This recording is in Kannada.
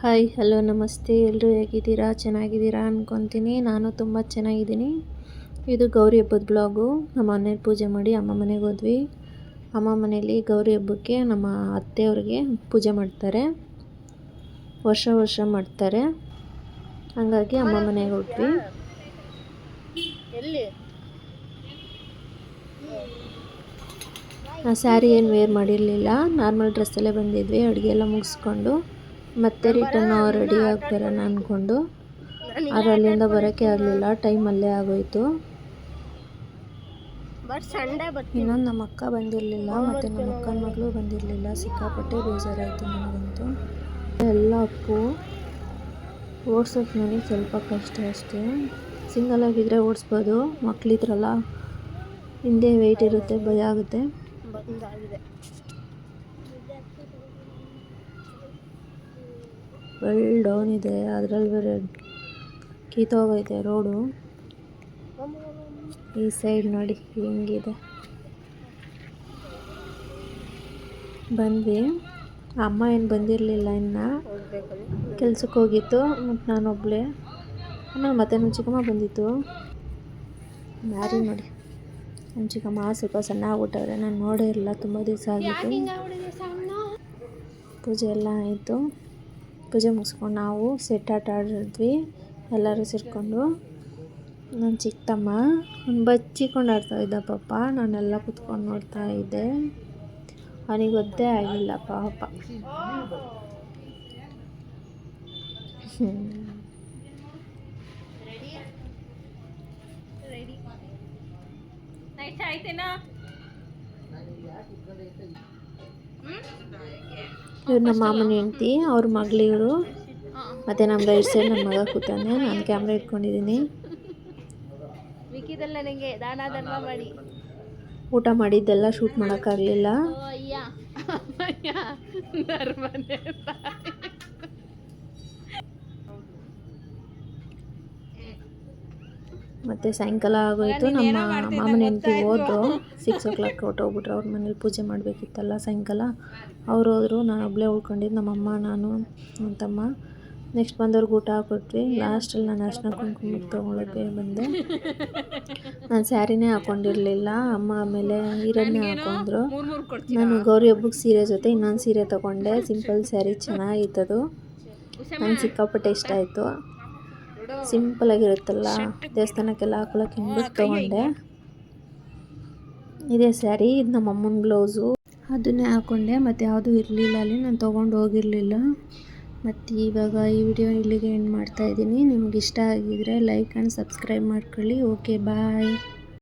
ಹಾಯ್ ಹಲೋ ನಮಸ್ತೆ. ಎಲ್ಲರೂ ಹೇಗಿದ್ದೀರಾ? ಚೆನ್ನಾಗಿದ್ದೀರಾ ಅಂದ್ಕೊತೀನಿ ನಾನು ತುಂಬ ಚೆನ್ನಾಗಿದ್ದೀನಿ. ಇದು ಗೌರಿ ಹಬ್ಬದ ಬ್ಲಾಗು. ನಮ್ಮ ಮನೇಲಿ ಪೂಜೆ ಮಾಡಿ ಅಮ್ಮ ಮನೆಗೆ ಹೋದ್ವಿ. ಅಮ್ಮ ಮನೆಯಲ್ಲಿ ಗೌರಿ ಹಬ್ಬಕ್ಕೆ ನಮ್ಮ ಅತ್ತೆಯವ್ರಿಗೆ ಪೂಜೆ ಮಾಡ್ತಾರೆ. ವರ್ಷ ವರ್ಷ ಮಾಡ್ತಾರೆ. ಹಾಗಾಗಿ ಅಮ್ಮ ಮನೆಗೆ ಹೋದ್ವಿ. ಎಲ್ಲಿ? ಆ ಸ್ಯಾರಿ ಏನು ವೇರ್ ಮಾಡಿರಲಿಲ್ಲ. ನಾರ್ಮಲ್ ಡ್ರೆಸ್ಸಲ್ಲೇ ಬಂದಿದ್ವಿ. ಅಡುಗೆ ಎಲ್ಲ ಮುಗಿಸ್ಕೊಂಡು. ಮತ್ತೆ ರಿಟರ್ನ್ ರೆಡಿ ಆಗ್ಬರೋಣ ಅಂದ್ಕೊಂಡು ಆದರೆ ಅಲ್ಲಿಂದ ಬರೋಕ್ಕೆ ಆಗಲಿಲ್ಲ ಟೈಮ್ ಅಲ್ಲೇ ಆಗೋಯ್ತು. ಇನ್ನೊಂದು ನಮ್ಮ ಅಕ್ಕ ಬಂದಿರಲಿಲ್ಲ ಮತ್ತು ನಮ್ಮ ಅಕ್ಕನ ಮಗಳು ಬಂದಿರಲಿಲ್ಲ ಸಿಕ್ಕಾಪಟ್ಟೆ ಬೇಜಾರಾಯಿತು ನನಗಂತೂ. ಎಲ್ಲ ಅಪ್ಪು ಓಡ್ಸೋಕೆ ನನಗೆ ಸ್ವಲ್ಪ ಕಷ್ಟ ಅಷ್ಟೇ. ಸಿಂಗಲ್ ಆಗಿದ್ದರೆ ಓಡಿಸ್ಬೋದು ಮಕ್ಕಳಿದ್ರಲ್ಲ ಹಿಂದೆ ವೆಯ್ಟ್ ಇರುತ್ತೆ ಭಯ ಆಗುತ್ತೆ. ವೆಲ್ ಡೌನ್ ಇದೆ ಅದರಲ್ಲಿ ಬೇರೆ ಕಿತ್ತೋಗೈತೆ ರೋಡು. ಈ ಸೈಡ್ ನೋಡಿ ಹೆಂಗಿದೆ. ಬಂದ್ವಿ. ಅಮ್ಮ ಏನು ಬಂದಿರಲಿಲ್ಲ ಇನ್ನು. ಕೆಲ್ಸಕ್ಕೆ ಹೋಗಿತ್ತು ಮತ್ತು ನಾನೊಬ್ಬಳೇ ಆಮೇಲೆ ಮತ್ತೆ ನಮ್ಮ ಬಂದಿತ್ತು. ಮ್ಯಾರಿ ನೋಡಿ. ನಮ್ಮ ಚಿಕ್ಕಮ್ಮ ಸ್ವಲ್ಪ ಸಣ್ಣ ಆಗ್ಬಿಟ್ಟವ್ರೆ ನಾನು ನೋಡೇ ಇಲ್ಲ, ತುಂಬ ದಿವಸ ಆಗಿತ್ತು. ಪೂಜೆ ಎಲ್ಲ ಆಯಿತು. ಪೂಜೆ ಮುಗಿಸ್ಕೊಂಡು ನಾವು ಸೆಟ್ ಆಟ ಆಡಿದ್ವಿ. ಎಲ್ಲರೂ ಸೇರಿಕೊಂಡು. ನನ್ನ ಚಿಕ್ಕಮ್ಮ ಅವ್ನು ಬಚ್ಚಿಕೊಂಡು ಆಡ್ತಾ ಇದ್ದ ಪಾಪ. ನಾನೆಲ್ಲ ಕುತ್ಕೊಂಡು ನೋಡ್ತಾ ಇದ್ದೆ. ಅವನಿಗೆ ಗೊತ್ತೇ ಆಗಿಲ್ಲ ಪಾಪ. ಹ್ಮ್. ಇವ್ರು ನಮ್ಮ ಮಾಮನ ಹೆಂಡ್ತಿ ಅವ್ರ ಮಗಳಿವರು ಮತ್ತು ನಮ್ಮ ರೈಟ್ ಸೈಡ್ ನಮ್ಮ ಮಗ ಕೂತಾನೆ ನಾನು ಕ್ಯಾಮ್ರಾ ಇಟ್ಕೊಂಡಿದ್ದೀನಿ ಊಟ ಮಾಡಿದ್ದೆಲ್ಲ ಶೂಟ್ ಮಾಡೋಕ್ಕಾಗಲಿಲ್ಲ. ಮತ್ತು ಸಾಯಂಕಾಲ ಆಗೋಯ್ತು. ನಮ್ಮ ಮಾಮನ ಹೆಂಡತಿ ಹೋದ್ರು. ಸಿಕ್ಸ್ ಓ ಕ್ಲಾಕ್ ಹೊಟ್ಟೋಗ್ಬಿಟ್ರು ಅವ್ರ ಮನೇಲಿ ಪೂಜೆ ಮಾಡಬೇಕಿತ್ತಲ್ಲ ಸಾಯಂಕಾಲ. ಅವ್ರು ಹೋದ್ರು. ನಾನು ಒಬ್ಬಳೇ ಉಳ್ಕೊಂಡಿದ್ದು ನಮ್ಮಮ್ಮ ನಾನು ನನ್ನ ತಮ್ಮ ನೆಕ್ಸ್ಟ್ ಬಂದವ್ರಿಗೆ ಊಟ ಹಾಕೊಟ್ವಿ ಲಾಸ್ಟಲ್ಲಿ ನಾನು ಅರ್ಶಿನ ಕುಂಕುಮ ತೊಗೊಳಕ್ಕೆ ಬಂದೆ. ನಾನು ಸ್ಯಾರಿನೇ ಹಾಕೊಂಡಿರಲಿಲ್ಲ. ಅಮ್ಮ ಆಮೇಲೆ ಹೀರನ್ನೇ ಹಾಕೊಂಡ್ರು. ನಾನು ಗೌರಿ ಹಬ್ಬಕ್ಕೆ ಸೀರೆ ಜೊತೆ ಇನ್ನೊಂದು ಸೀರೆ ತೊಗೊಂಡೆ. ಸಿಂಪಲ್ ಸ್ಯಾರಿ ಚೆನ್ನಾಗಿತ್ತದು. ನಂಗೆ ಸಿಕ್ಕಾಪಟ್ಟೆ ಇಷ್ಟ ಆಯಿತು. ಸಿಂಪಲ್ ಆಗಿರುತ್ತಲ್ಲ ದೇವಸ್ಥಾನಕ್ಕೆಲ್ಲ ಹಾಕೊಳಕ್ಕೆ ಹಿಂಬಿಟ್ಟು ತೊಗೊಂಡೆ. ಇದೇ. ಸ್ಯಾರಿ ಇದು ನಮ್ಮ ಅಮ್ಮನ ಬ್ಲೌಸು. ಅದನ್ನೇ ಹಾಕೊಂಡೆ ಮತ್ತು ಯಾವುದೂ ಇರಲಿಲ್ಲ ಅಲ್ಲಿ ನಾನು ತೊಗೊಂಡು ಹೋಗಿರಲಿಲ್ಲ. ಮತ್ತು ಇವಾಗ ಈ ವಿಡಿಯೋ ಇಲ್ಲಿಗೆ ಎಂಡ್ ಮಾಡ್ತಾಯಿದ್ದೀನಿ ನಿಮ್ಗೆ ಇಷ್ಟ ಆಗಿದ್ರೆ ಲೈಕ್ ಆ್ಯಂಡ್ ಸಬ್ಸ್ಕ್ರೈಬ್ ಮಾಡ್ಕೊಳ್ಳಿ. Okay bye